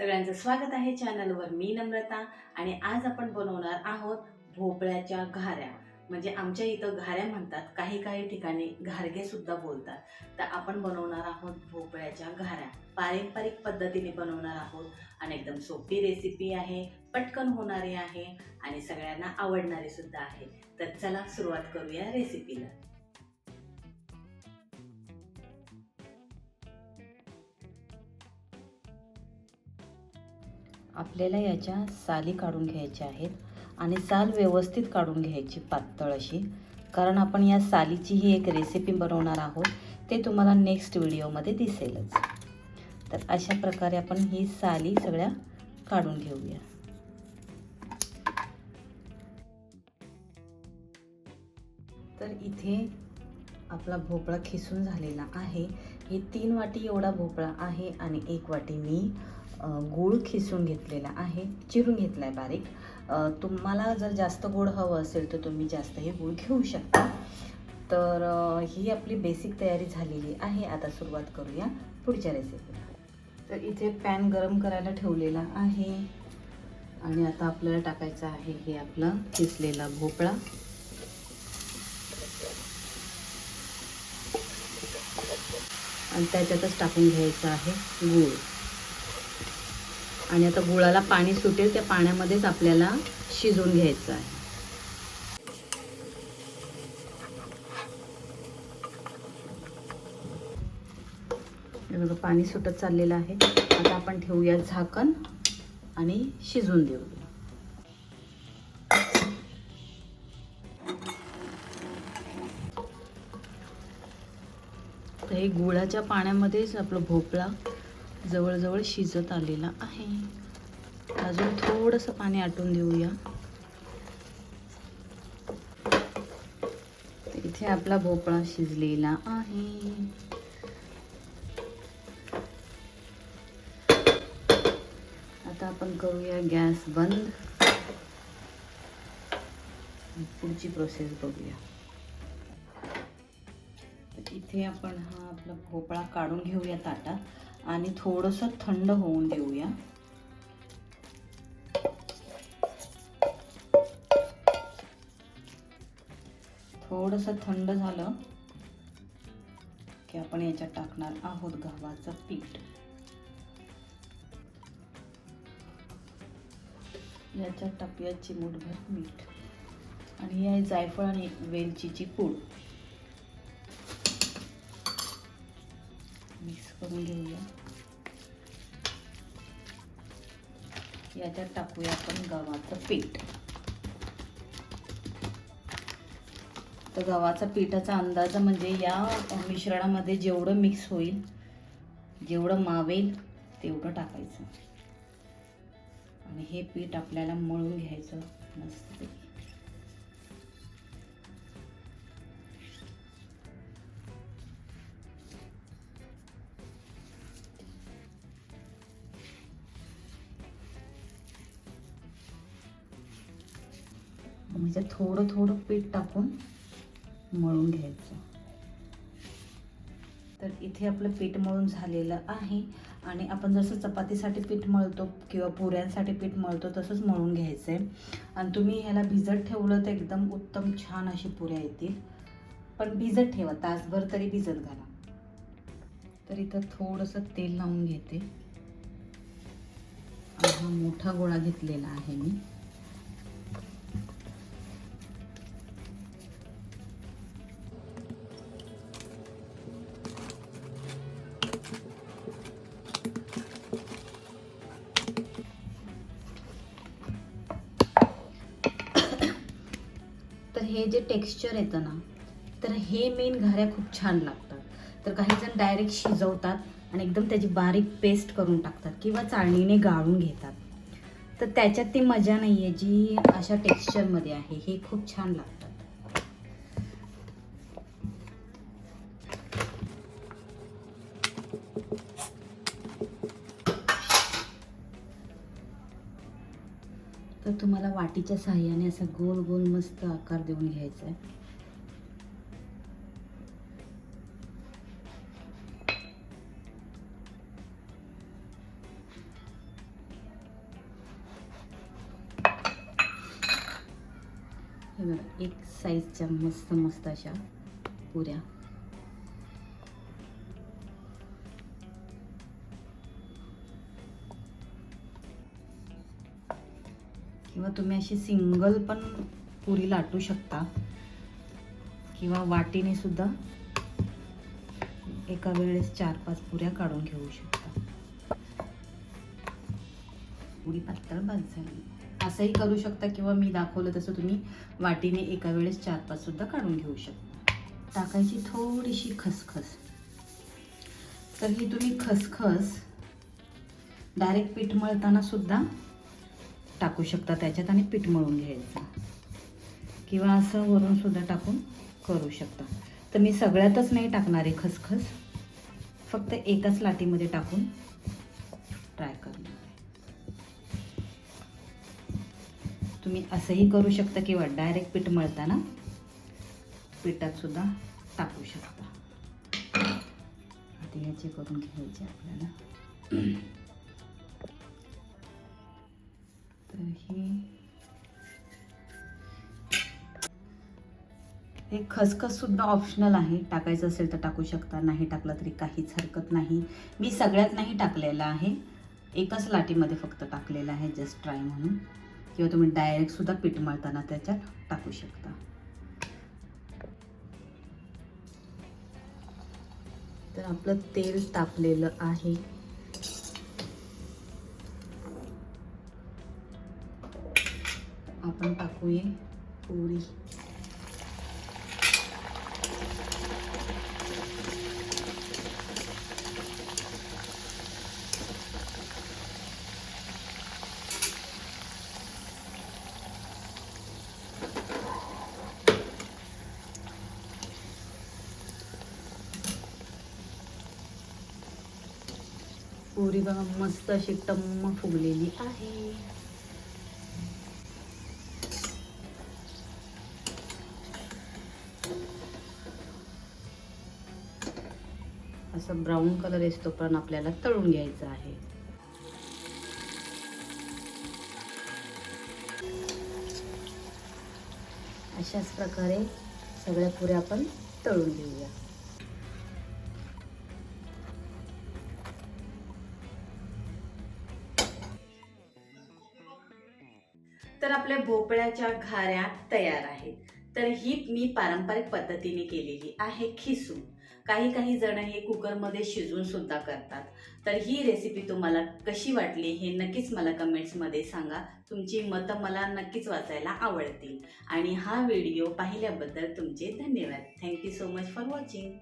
सगळ्यांचं स्वागत आहे चॅनलवर. मी नम्रता आणि आज आपण बनवणार आहोत भोपळ्याच्या घाऱ्या. म्हणजे आमच्या इथं घाऱ्या म्हणतात काही काही ठिकाणी घारगे सुद्धा बोलतात. तर आपण बनवणार आहोत भोपळ्याच्या घाऱ्या. पारंपरिक पद्धतीने बनवणार आहोत. आणि एकदम सोपी रेसिपी आहे पटकन होणारी आहे आणि सगळ्यांना आवडणारी सुद्धा आहे. तर चला सुरुवात करूया रेसिपीला आपल्याला याच्या साली काढून घ्यायच्या आहेत आणि साल व्यवस्थित काढून घ्यायची पातळ अशी. कारण आपण या सालीची ही एक रेसिपी बनवणार आहोत ते तुम्हाला नेक्स्ट व्हिडिओमध्ये दिसेलच. तर अशा प्रकारे आपण ही साली सगळ्या काढून घेऊया. तर इथे आपला भोपळा खिसून झालेला आहे. हे तीन वाटी एवढा भोपळा आहे आणि एक वाटी मी. गूळ खिसून घेतलेला आहे चिरून घेतला आहे बारीक तुम्हाला जर जास्त गोड हवं असेल तर तुम्ही जास्तही गूळ घेऊ शकता. तर ही आपली बेसिक तयारी झालेली आहे. आता सुरुवात करूया पुढच्या रेसिपीला तर इथे पॅन गरम करायला ठेवलेला आहे. आणि आता आपल्याला टाकायचं आहे हे आपलं किसलेला भोपळा. आणि त्याच्यातच टाकून घ्यायचं आहे गूळ. आणि आता गुळाला पाणी सुटेल त्या पाण्यामध्येच आपल्याला शिजवून घ्यायचं आहे. बघा पाणी सुटत चाललेलं आहे. आता आपण ठेवूया झाकण आणि शिजवून देऊ. तर हे गुळाच्या पाण्यामध्येच आपलं भोपळा जवळजवळ शिजत आलेला आहे. अजून थोडंसं पाणी आटून देऊया. इथे आपला भोपळा शिजलेला आहे. आता आपण करूया गॅस बंद. पुढची प्रोसेस बघूया. इथे आपण हा आपला भोपळा काढून घेऊया ताटात आणि थोडंसं थंड होऊन देऊया. थोडंसं थंड झालं की आपण याच्यात टाकणार आहोत गव्हाचं पीठ. याच्यात टाकूया चिमूटभर मीठ. आणि या जायफळ आणि वेलचीची पूड. मिक्स करून घेऊया. याच्यात टाकूया आपण गव्हाचं पीठ. तर गव्हाचा पिठाचा अंदाज म्हणजे या मिश्रणामध्ये जेवढं मिक्स होईल जेवढं मावेल तेवढं टाकायचं. आणि हे पीठ आपल्याला मळून घ्यायचं. मस्त. म्हणजे थोडं थोडं पीठ टाकून मळून घ्यायचं. तर इथे आपलं पीठ मळून झालेलं आहे. आणि आपण जसं चपातीसाठी पीठ मळतो किंवा पुऱ्यांसाठी पीठ मळतो तसंच मळून घ्यायचं आहे आणि तुम्ही ह्याला भिजत ठेवलं तर एकदम उत्तम छान अशी पुऱ्या येतील. पण भिजत ठेवा तासभर तरी भिजत घाला. तर इथं थोडंसं तेल लावून घेते. हा मोठा गोळा घेतलेला आहे मी. तर हे जे टेक्स्चर येतं ना तर हे मेन घाऱ्या खूप छान लागतात. तर काही जण डायरेक्ट शिजवतात आणि एकदम त्याची बारीक पेस्ट करून टाकतात किंवा चाळणीने गाळून घेतात. तर त्याच्यात ती मजा नाही आहे जी अशा टेक्स्चरमध्ये आहे. हे खूप छान लागतं. तर तुम्हाला वाटीच्या सहाय्याने असा गोल गोल मस्त आकार देऊन घ्यायचा आहे. एक साईजच्या मस्त मस्त अशा पुऱ्या. किंवा तुम्ही अशी सिंगल पण पुरी लाटू शकता. किंवा वाटीने सुद्धा एका वेळेस चार पाच पुऱ्या काढून घेऊ शकता. पुरी पातळ भात झाली असंही करू शकता किंवा मी दाखवलं तसं तुम्ही वाटीने एका वेळेस चार पाच सुद्धा काढून घेऊ शकता. टाकायची थोडीशी खसखस. तर ही तुम्ही खसखस डायरेक्ट पीठ मळताना सुद्धा टाकू शकता त्याच्यात आणि पीठ मळून घ्यायचं. किंवा असं वरून सुद्धा टाकून करू शकता. तर मी सगळ्यातच नाही टाकणार आहे खसखस. फक्त एकाच लाटीमध्ये टाकून ट्राय करणार तुम्ही असंही करू शकता किंवा डायरेक्ट पीठ मळताना पिठात सुद्धा टाकू शकता. आता ह्याचे करून घ्यायचे आपल्याला. तर हे खसखससुद्धा ऑप्शनल आहे. टाकायचं असेल तर टाकू शकता नाही टाकलं तरी काहीच हरकत नाही. मी सगळ्यात नाही टाकलेलं आहे. एकाच लाटीमध्ये फक्त टाकलेलं आहे जस्ट ट्राय म्हणून. किंवा तुम्ही डायरेक्टसुद्धा पीठ मळताना त्याच्यात टाकू शकता. तर आपलं तेल तापलेलं आहे. आपण टाकूया पुरी पुरी बघा मस्त अशी टम्म फुगलेली आहे. असं ब्राऊन कलर येतो पण आपल्याला तळून घ्यायचं आहे. अशाच प्रकारे सगळ्या पुऱ्या आपण तळून घेऊया. तर आपल्या भोपळ्याच्या घाऱ्या तयार आहेत. तर ही मी पारंपरिक पद्धतीने केलेली आहे खिसून. काही काही जण हे कुकरमध्ये शिजवून सुद्धा करतात. तर ही रेसिपी तुम्हाला कशी वाटली हे नक्कीच मला कमेंट्समध्ये सांगा. तुमची मतं मला नक्कीच वाचायला आवडतील. आणि हा व्हिडिओ पाहिल्याबद्दल तुमचे धन्यवाद. Thank you so much for watching